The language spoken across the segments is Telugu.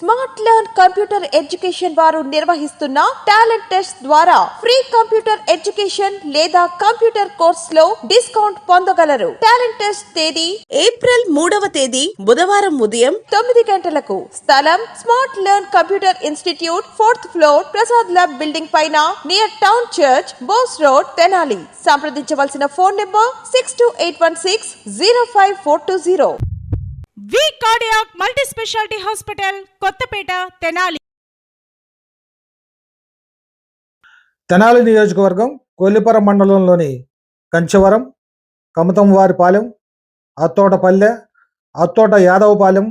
smart learn computer education వారు నిర్వహిస్తున్న టాలెంట్ టెస్ట్ ద్వారా ఫ్రీ కంప్యూటర్ ఎడ్యుకేషన్ లేదా కంప్యూటర్ కోర్స్లో డిస్కౌంట్ పొందగలరు. టాలెంట్ టెస్ట్ తేదీ ఏప్రిల్ మూడవ తేదీ బుధవారం ఉదయం తొమ్మిది గంటలకు. స్థలం smart learn computer institute fourth floor Prasad lab building పైన near town church Bose road Tenali. సంప్రదించవలసిన phone number six two eight one six zero five four two zero. V cardiac multi speciality hospital Kothapeta Tenali. Tenali నియోజకవర్గం కొల్లిపురం మండలంలోని కంచవరం కమతంవారిపాలెం అత్తోటపల్లె అత్తోట యాదవపాలెం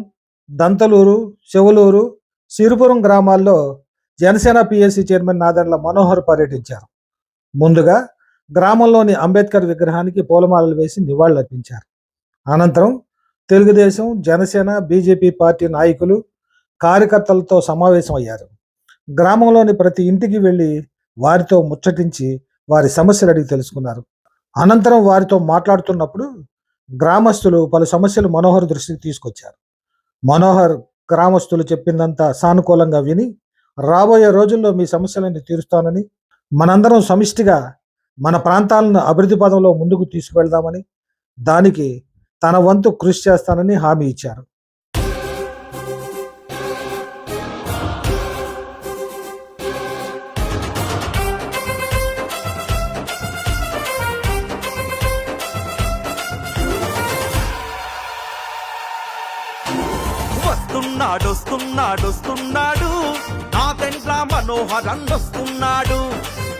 దంతలూరు చెవులూరు సిరుపురం గ్రామాల్లో జనసేన పిఎస్సి చైర్మన్ నాదెండ్ల మనోహర్ పర్యటించారు. ముందుగా గ్రామంలోని అంబేద్కర్ విగ్రహానికి పూలమాలలు వేసి నివాళులర్పించారు. అనంతరం తెలుగుదేశం జనసేన బీజేపీ పార్టీ నాయకులు కార్యకర్తలతో సమావేశమయ్యారు. గ్రామంలోని ప్రతి ఇంటికి వెళ్ళి వారితో ముచ్చటించి వారి సమస్యలు అడిగి తెలుసుకున్నారు. అనంతరం వారితో మాట్లాడుతున్నప్పుడు గ్రామస్తులు పలు సమస్యలు మనోహర్ దృష్టికి తీసుకొచ్చారు. మనోహర్ గ్రామస్తులు చెప్పిందంతా సానుకూలంగా విని రాబోయే రోజుల్లో మీ సమస్యలన్నీ తీరుస్తానని మనందరం సమిష్టిగా మన ప్రాంతాలను అభివృద్ధి పదంలో ముందుకు తీసుకువెళ్దామని దానికి తన వంతు కృషి చేస్తానని హామీ ఇచ్చారు. వస్తున్నాడు వస్తున్నాడు వస్తున్నాడు నా తెంట్ల మనోహరన్ వస్తున్నాడు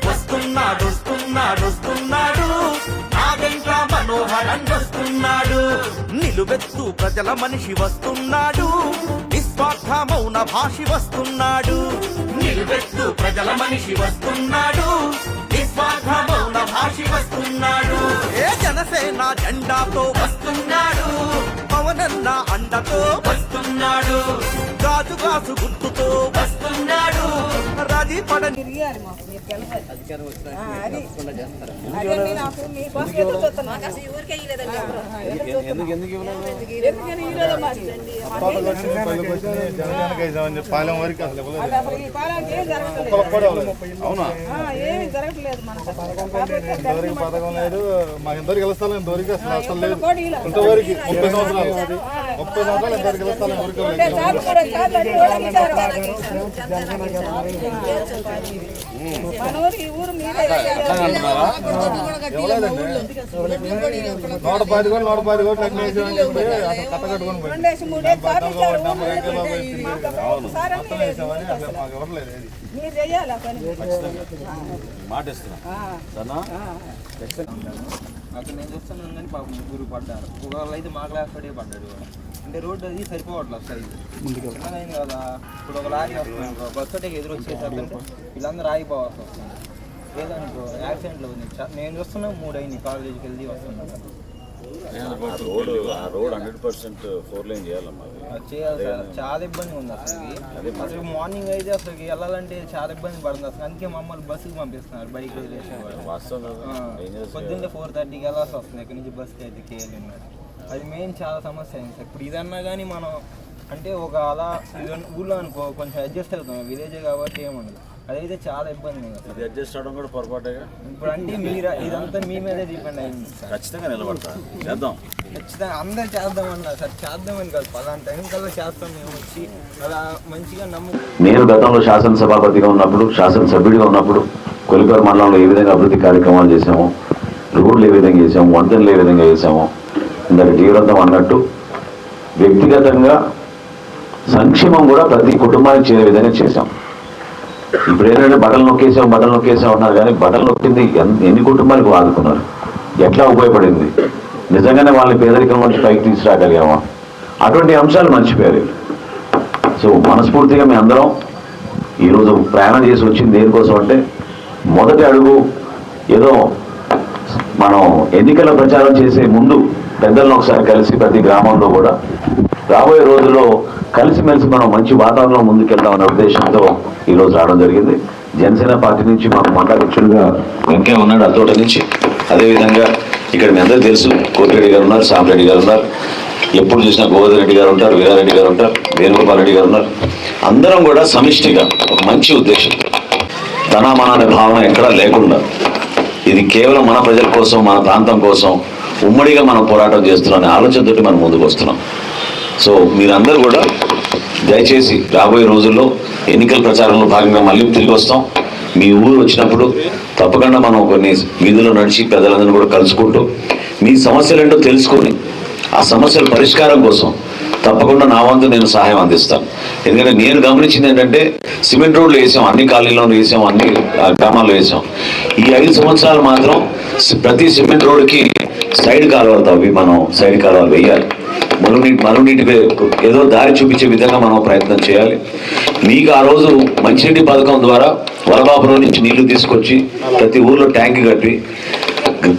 వస్తున్నాడు వస్తున్నాడు వస్తున్నాడు మనోహరన్ వస్తున్నాడు. నిలువెత్తు ప్రజల మనిషి వస్తున్నాడు. నిస్వార్థ మౌన భాషి వస్తున్నాడు. నిలువెత్తు ప్రజల మనిషి వస్తున్నాడు. నిస్వార్థ మౌన భాషి వస్తున్నాడు. ఏ జనసేన జెండాతో వస్తున్నాడు. పవనన్న అండతో వస్తున్నాడు. గాజు గాజు గుర్తుతో వస్తున్నాడు. రాజీ పాలెం వరకు అసలు ఇవ్వలేదు. అవునా? ఏమి జరగట్లేదు మనకు ఇంతవరకు పథకం లేదు. మాకు ఇంతవరకు గెలుస్తాను ఇంతవరకు అసలు అసలు లేదు. ఇంతవరకు ముప్పై సంవత్సరాలు. ముప్పై సంవత్సరాలు ఇంతవరకు గెలుస్తాను ఎవరికి నూట పది కోట్లు నూట పది కోట్లు అసలు కట్ట కట్టుకొని మాట ఇస్తున్నా అక్కడ నేను చూస్తున్నాను కానీ పాపం ముగ్గురు పడ్డారు ఒకళ్ళు అయితే మా క్లాస్ పడే పడ్డాడు కూడా అంటే రోడ్డు అది సరిపోవట్లేదు సైజు. చిన్నదైంది కదా? ఇప్పుడు ఒక లారీ వస్తుంది బస్ ఒకటి ఎదురు వచ్చేసరికి వీళ్ళందరూ ఆగిపోవాల్సి వస్తుంది. లేదనుకో యాక్సిడెంట్లో ఉంది నేను చూస్తున్నా మూడు అయింది కాలేజీకి వెళ్ళి వస్తున్నాను రోడ్ ఆ road hundred percent four line చేయాలమ్మా అది. అది చేయాలి సార్. చాలా ఇబ్బంది ఉంది అసలు అసలు మార్నింగ్ అయితే అసలు వెళ్ళాలంటే చాలా ఇబ్బంది పడుతుంది అసలు. అందుకే మమ్మల్ని బస్సుకి పంపిస్తున్నారు బైక్ చేస్తాం పొద్దున్నే ఫోర్ థర్టీకి వెళ్ళాల్సి వస్తుంది. ఇక్కడ నుంచి బస్కి అయితే కేఎల్ఎం అది మెయిన్ చాలా సమస్య అయింది సార్. ఇప్పుడు ఇదన్నా కానీ మనం అంటే ఒక అలా ఊళ్ళో అనుకో కొంచెం అడ్జస్ట్ అవుతాం. విలేజ్ కాబట్టి ఏముండదు అదైతే చాలా ఇబ్బంది ఇది అడ్జస్ట్ అవడం కూడా పొరపాటుగా ఇప్పుడు అంటే మీరు ఇదంతా మీ మీదే డిపెండ్ అయింది సార్. ఖచ్చితంగా నిలబడతా. చేద్దాం. ఖచ్చితంగా అందరు చేద్దామన్నా సార్. చేద్దామని కాదు పలానా టైం కల్లా చేస్తాం మేము వచ్చి అలా మంచిగా నమ్ము నేను గతంలో శాసనసభాపతిగా ఉన్నప్పుడు శాసనసభ్యుడిగా ఉన్నప్పుడు కొలికర్ మండలంలో ఏ విధంగా అభివృద్ధి కార్యక్రమాలు చేశాము రోడ్లు ఏ విధంగా చేసాము వంతెనలు ఏ విధంగా చేసాము ఇందాక జీవితం అన్నట్టు వ్యక్తిగతంగా సంక్షేమం కూడా ప్రతి కుటుంబానికి చేరే విధంగా చేశాం. ఇప్పుడు ఏంటంటే బట్టలు నొక్కేసాం బట్టలు నొక్కేసాం అన్నారు కానీ బట్టలు నొక్కింది ఎన్ని కుటుంబాలకు వాదుకున్నారు ఎట్లా ఉపయోగపడింది? నిజంగానే వాళ్ళని పేదరికం నుంచి పైకి తీసుకురాగలిగామా? అటువంటి అంశాలు మర్చిపోయారు సో మనస్ఫూర్తిగా మేము అందరం ఈరోజు ప్రయాణం చేసి వచ్చింది దేనికోసం అంటే మొదటి అడుగు ఏదో మనం ఎన్నికల ప్రచారం చేసే ముందు పెద్దలను ఒకసారి కలిసి ప్రతి గ్రామంలో కూడా. రాబోయే రోజుల్లో కలిసిమెలిసి మనం మంచి వాతావరణంలో ముందుకెళ్దామనే ఉద్దేశంతో ఈరోజు రావడం జరిగింది. జనసేన పార్టీ నుంచి మాకు మండలక్షులుగా వెంకయ్య ఉన్నాడు అతోట నుంచి. అదేవిధంగా ఇక్కడ మీ అందరూ తెలుసు కోటిరెడ్డి గారు ఉన్నారు సామిరెడ్డి గారు ఉన్నారు. ఎప్పుడు చూసినా గోవర్ధన్ రెడ్డి గారు ఉంటారు వీరారెడ్డి గారు ఉంటారు వేణుగోపాల్ రెడ్డి గారు ఉన్నారు. అందరం కూడా సమిష్టిగా ఒక మంచి ఉద్దేశం. తన మన అనే భావన ఎక్కడా లేకుండా. ఇది కేవలం మన ప్రజల కోసం మన ప్రాంతం కోసం ఉమ్మడిగా మనం పోరాటం చేస్తున్నాం అనే ఆలోచనతోటి మనం ముందుకు వస్తున్నాం. సో మీరందరూ కూడా దయచేసి రాబోయే రోజుల్లో ఎన్నికల ప్రచారంలో భాగంగా మళ్ళీ తిరిగి వస్తాం. మీ ఊరు వచ్చినప్పుడు తప్పకుండా మనం కొన్ని వీధుల్లో నడిచి పెద్దలందరినీ కూడా కలుసుకుంటూ మీ సమస్యలు ఏంటో తెలుసుకొని ఆ సమస్యల పరిష్కారం కోసం తప్పకుండా నా వంతు నేను సహాయం అందిస్తాను. ఎందుకంటే నేను గమనించింది ఏంటంటే సిమెంట్ రోడ్లు వేసాం అన్ని కాలనీలను వేసాం అన్ని గ్రామాల్లో వేసాం. ఈ ఐదు సంవత్సరాలు మాత్రం ప్రతి సిమెంట్ రోడ్డుకి సైడ్ కాలువలు తవ్వి మనం సైడ్ కాలువలు వేయాలి. మరుగునీటి మరుగునీటి ఏదో దారి చూపించే విధంగా మనం ప్రయత్నం చేయాలి. మీకు ఆ రోజు మంచినీటి పథకం ద్వారా వరబాపురం నుంచి నీళ్ళు తీసుకొచ్చి ప్రతి ఊర్లో ట్యాంక్ కట్టి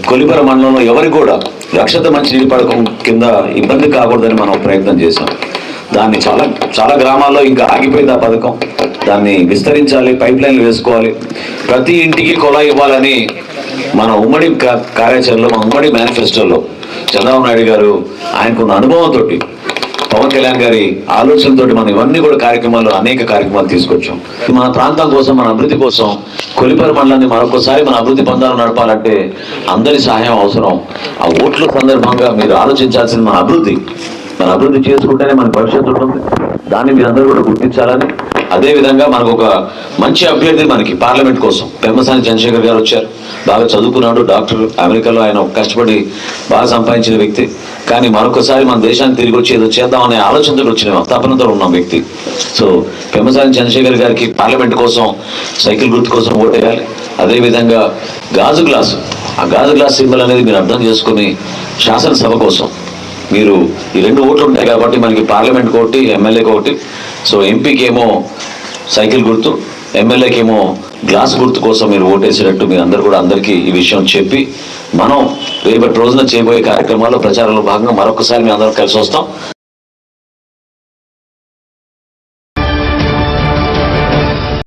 కొలిపర మండలంలో ఎవరికి కూడా రక్షిత మంచినీటి పథకం కింద ఇబ్బంది కాకూడదని మనం ప్రయత్నం చేశాం. దాన్ని చాలా చాలా గ్రామాల్లో ఇంకా ఆగిపోయింది ఆ పథకం. దాన్ని విస్తరించాలి పైప్ లైన్లు వేసుకోవాలి. ప్రతి ఇంటికి కొలా ఇవ్వాలని మన ఉమ్మడి కార్యాచరణలో మన ఉమ్మడి మేనిఫెస్టోలో చంద్రబాబు నాయుడు గారు ఆయనకున్న అనుభవంతో పవన్ కళ్యాణ్ గారి ఆలోచనతో మనం ఇవన్నీ కూడా కార్యక్రమాలు అనేక కార్యక్రమాలు తీసుకొచ్చాం. మన ప్రాంతం కోసం మన అభివృద్ధి కోసం కొలిపర మండలాన్ని మరొకసారి మన అభివృద్ధి పందాలు నడపాలంటే అందరి సహాయం అవసరం. ఆ ఓట్ల సందర్భంగా మీరు ఆలోచించాల్సింది మన అభివృద్ధి. మన అభివృద్ధి చేసుకుంటేనే మన భవిష్యత్తు ఉంటుంది. దాన్ని మీరందరూ కూడా గుర్తించాలని అదే విధంగా మనకు ఒక మంచి అభ్యర్థి మనకి పార్లమెంట్ కోసం. పెమ్మసాని చంద్రశేఖర్ గారు వచ్చారు. బాగా చదువుకున్నాడు డాక్టర్ అమెరికాలో ఆయన కష్టపడి బాగా సంపాదించిన వ్యక్తి. కానీ మరొకసారి మన దేశానికి తిరిగి వచ్చి ఏదో చేద్దామనే ఆలోచనతో వచ్చిన తపనతో ఉన్న వ్యక్తి. సో పెమ్మసాని చంద్రశేఖర్ గారికి పార్లమెంట్ కోసం సైకిల్ గుర్తు కోసం ఓటేయాలి అదేవిధంగా గాజు గ్లాసు. ఆ గాజు గ్లాస్ సింబల్ అనేది మీరు అర్థం చేసుకుని శాసనసభ కోసం మీరు ఈ రెండు ఓట్లు ఉంటాయి కాబట్టి మనకి పార్లమెంట్ ఒకటి ఎమ్మెల్యేకి ఒకటి సో ఎంపీకి ఏమో సైకిల్ గుర్తు ఎమ్మెల్యేకి ఏమో గ్లాస్ గుర్తు కోసం మీరు ఓటేసినట్టు మీ అందరు కూడా అందరికీ ఈ విషయం చెప్పి మనం రేపటి రోజున చేయబోయే కార్యక్రమాల్లో ప్రచారంలో భాగంగా మరొకసారి మీ అందరం కలిసి వస్తాం.